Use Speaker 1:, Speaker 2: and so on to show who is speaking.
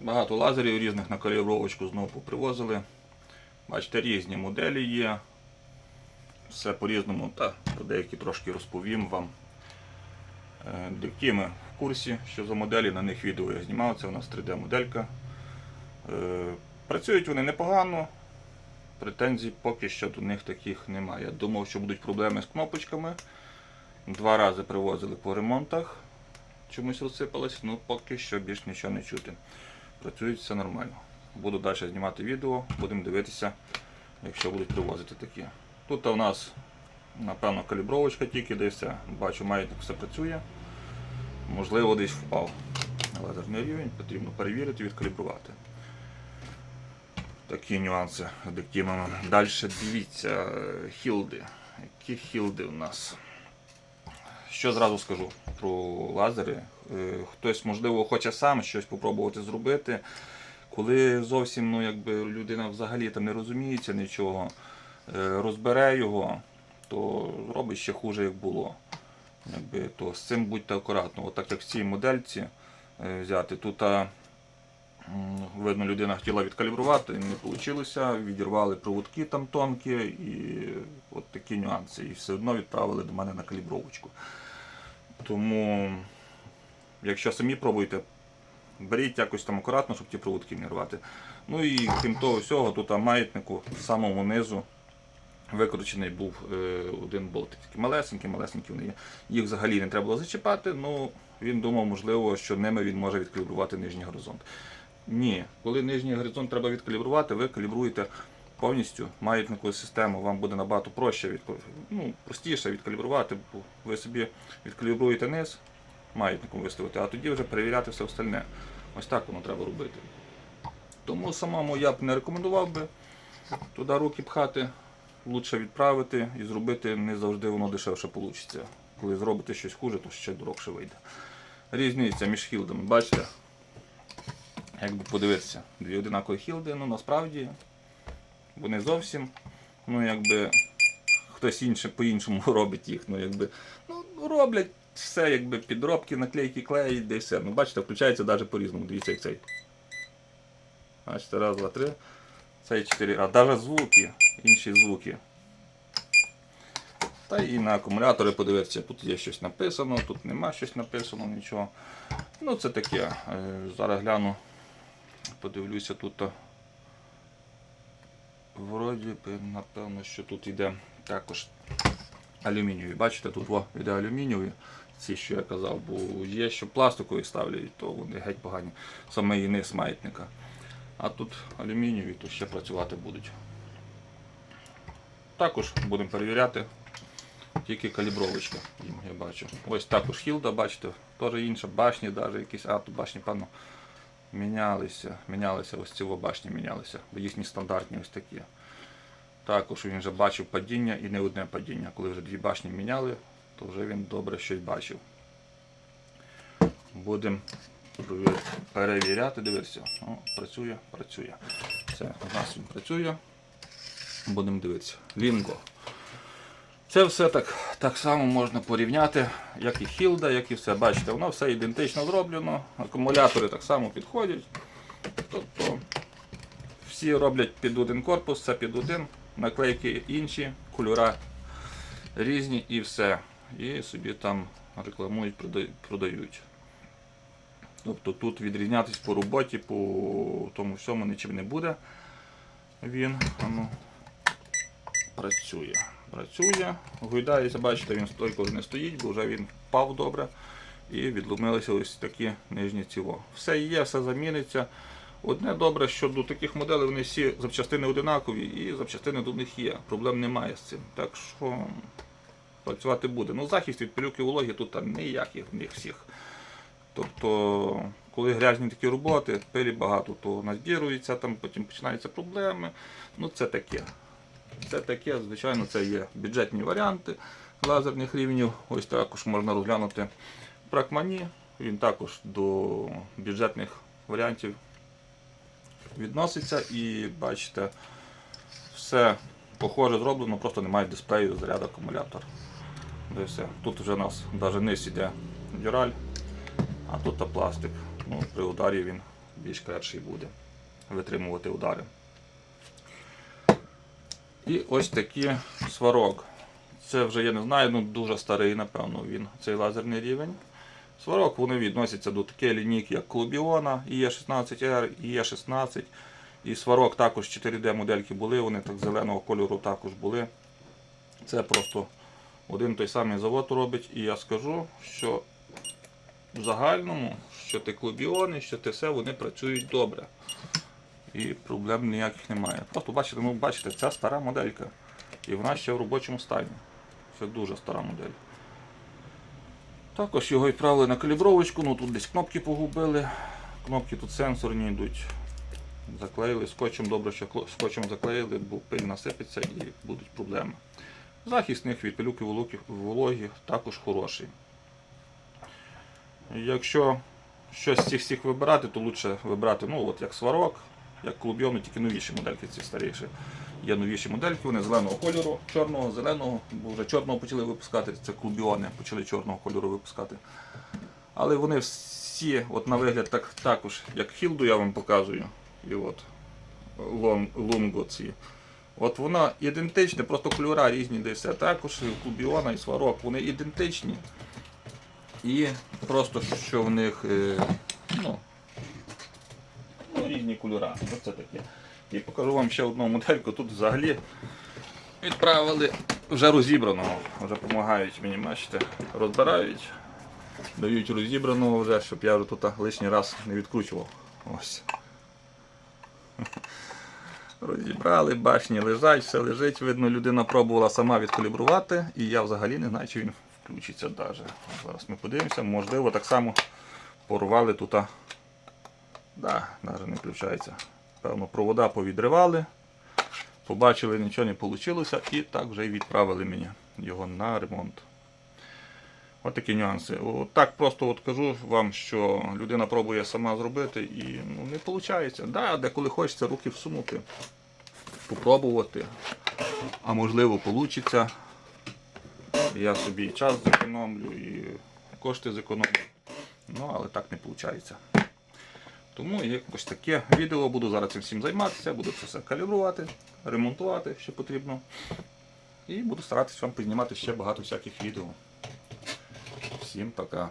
Speaker 1: Багато лазерів різних на калібровочку знову попривозили. Бачите, різні моделі є. Все по-різному, та про деякі трошки розповім вам. Е, Які в курсі, що за моделі, на них відео я знімав, це у нас 3D-моделька. Е, Працюють вони непогано, претензій поки що до них таких немає. Я думав, що будуть проблеми з кнопочками. Два рази привозили по ремонтах, чомусь розсипалось, ну поки що більш нічого не чути. Працюють все нормально. Буду далі знімати відео, будемо дивитися, якщо будуть привозити такі. Тут у нас, напевно, калібровочка тільки десь. Бачу, маятник все працює. Можливо, десь впав лазерний рівень, потрібно перевірити, відкалібрувати. Такі нюанси з. Далі дивіться, хілди. Які хілди у нас? Що зразу скажу про лазери. Е, Хтось, можливо, хоче сам щось спробувати зробити. Коли зовсім ну, якби людина взагалі там не розуміється нічого, е, розбере його, то робить ще хуже, як було. Якби, то з цим будьте акуратно. От так як в цій модельці е, взяти, тут видно, людина хотіла відкалібрувати, не вийшло, відірвали проводки там тонкі і от такі нюанси. І все одно відправили до мене на калібровочку. Тому, якщо самі пробуєте, беріть якось там акуратно, щоб ті проводки не рвати. Ну і крім того всього, тут на маятнику в самому низу викручений був е, один болтик. Такі малесенькі, малесенькі вони є. Їх взагалі не треба було зачіпати, ну він думав, можливо, що ними він може відкалібрувати нижній горизонт. Ні, коли нижній горизонт треба відкалібрувати, ви калібруєте повністю маятникову систему. Вам буде набагато проще від, ну, простіше відкалібрувати, бо ви собі відкалібруєте низ, маятником виставити, а тоді вже перевіряти все остальне. Ось так воно треба робити. Тому самому я б не рекомендував би туди руки пхати, лучше відправити і зробити не завжди воно дешевше вийде. Коли зробите щось хуже, то ще дорогше вийде. Різниця між хілдами, бачите? Якби подивитися, дві одинакові хілди, ну насправді вони зовсім, ну якби хтось інше по-іншому робить їх. Ну якби ну роблять все, якби підробки, наклейки, клеї, де все. Ну бачите, включається навіть по-різному. Дивіться, як цей. Бачите, раз, два, три. Цей чотири. А навіть звуки, інші звуки. Та і на акумулятори подивитися, тут є щось написано, тут нема щось написано, нічого. Ну це таке. Е, Зараз гляну, подивлюся тут. Вроді би, напевно, що тут йде також алюмінієві. Бачите, тут во, йде алюмінієві, ці, що я казав, бо є, що пластикові ставлять, то вони геть погані. Саме і низ маятника. А тут алюмінієві, то ще працювати будуть. Також будемо перевіряти тільки калібровочка, я бачу. Ось також хілда, бачите, теж інша, башні, навіть якісь, а тут башні, певно, мінялися, мінялися, ось ці башні мінялися, бо їхні стандартні ось такі. Також він вже бачив падіння і не одне падіння. Коли вже дві башні міняли, то вже він добре щось бачив. Будемо перевіряти, дивитися. О, працює, працює. Це у нас він працює. Будемо дивитися. Лінго. Це все так, так само можна порівняти, як і Хілда, як і все. Бачите, воно все ідентично зроблено. Акумулятори так само підходять. Тобто всі роблять під один корпус, це під один, наклейки інші, кольора різні і все. І собі там рекламують, продають. Тобто тут відрізнятись по роботі, по тому всьому нічим не буде. Він ну, працює. Працює, гойдається, бачите, він стойко не стоїть, бо вже він впав добре. І відломилися ось такі нижні ціло. Все є, все заміниться. Одне добре, що до таких моделей вони всі запчастини одинакові і запчастини до них є. Проблем немає з цим. Так що працювати буде. Ну, захист від пилюки вологи тут там ніяких в них всіх. Тобто, коли грязні такі роботи, пилі багато, то назбірується, там потім починаються проблеми. Ну це таке. Це таке, звичайно, це є бюджетні варіанти лазерних рівнів. Ось також можна розглянути Пракмані. Він також до бюджетних варіантів відноситься і бачите, все похоже зроблено, просто немає дисплею заряд акумулятор. Де. Тут вже у нас навіть низ іде дюраль, а тут пластик. Ну, при ударі він більш крепший буде витримувати удари. І ось такий сварок. Це вже я не знаю, ну дуже старий, напевно, він цей лазерний рівень. Сварок вони відносяться до такої лінійки, як Клубіона, IE16R, IE16. І сварок також 4D модельки були, вони так зеленого кольору також були. Це просто один той самий завод робить. І я скажу, що в загальному, що ти клубіони, що ти все, вони працюють добре. І проблем ніяких немає. Просто бачите, ну бачите, це стара моделька. І вона ще в робочому стані. Це дуже стара модель. Також його відправили на калібровочку, ну тут десь кнопки погубили. Кнопки тут сенсорні йдуть. Заклеїли скотчем, добре, що скотчем заклеїли, бо пиль насипеться і будуть проблеми. Захист них від пилюки вологі також хороший. Якщо щось з цих всіх вибирати, то краще вибрати, ну от як сварок, як клубйону, тільки новіші модельки, ці старіші. Є новіші модельки, вони зеленого кольору, чорного, зеленого, бо вже чорного почали випускати, це клубіони, почали чорного кольору випускати. Але вони всі, от на вигляд, так, також, як хілду я вам показую, і от лунго ці. От вона ідентична, просто кольора різні, де все також клубіона і сварок, вони ідентичні. І просто що в них е, ну, різні кольора. Оце таке. І покажу вам ще одну модельку. Тут взагалі відправили вже розібраного. Вже допомагають мені, бачите, розбирають, дають розібраного вже, щоб я вже тут лишній раз не відкручував. Ось. Розібрали, башні лежать, все лежить. Видно, людина пробувала сама відкалібрувати, і я взагалі не знаю, чи він включиться навіть. Зараз ми подивимося, можливо, так само порвали тут. Да, навіть не включається. Певно, провода повідривали, побачили, нічого не вийшло, і так вже й відправили мені його на ремонт. От такі нюанси. От так просто от кажу вам, що людина пробує сама зробити і ну, не виходить. Да, деколи хочеться руки всунути, попробувати, а можливо вийде. Я собі час зекономлю, і кошти зекономлю. Ну, але так не виходить. Тому якось таке відео буду зараз цим всім займатися, буду це все калібрувати, ремонтувати, що потрібно. І буду старатися вам піднімати ще багато всяких відео. Всім пока.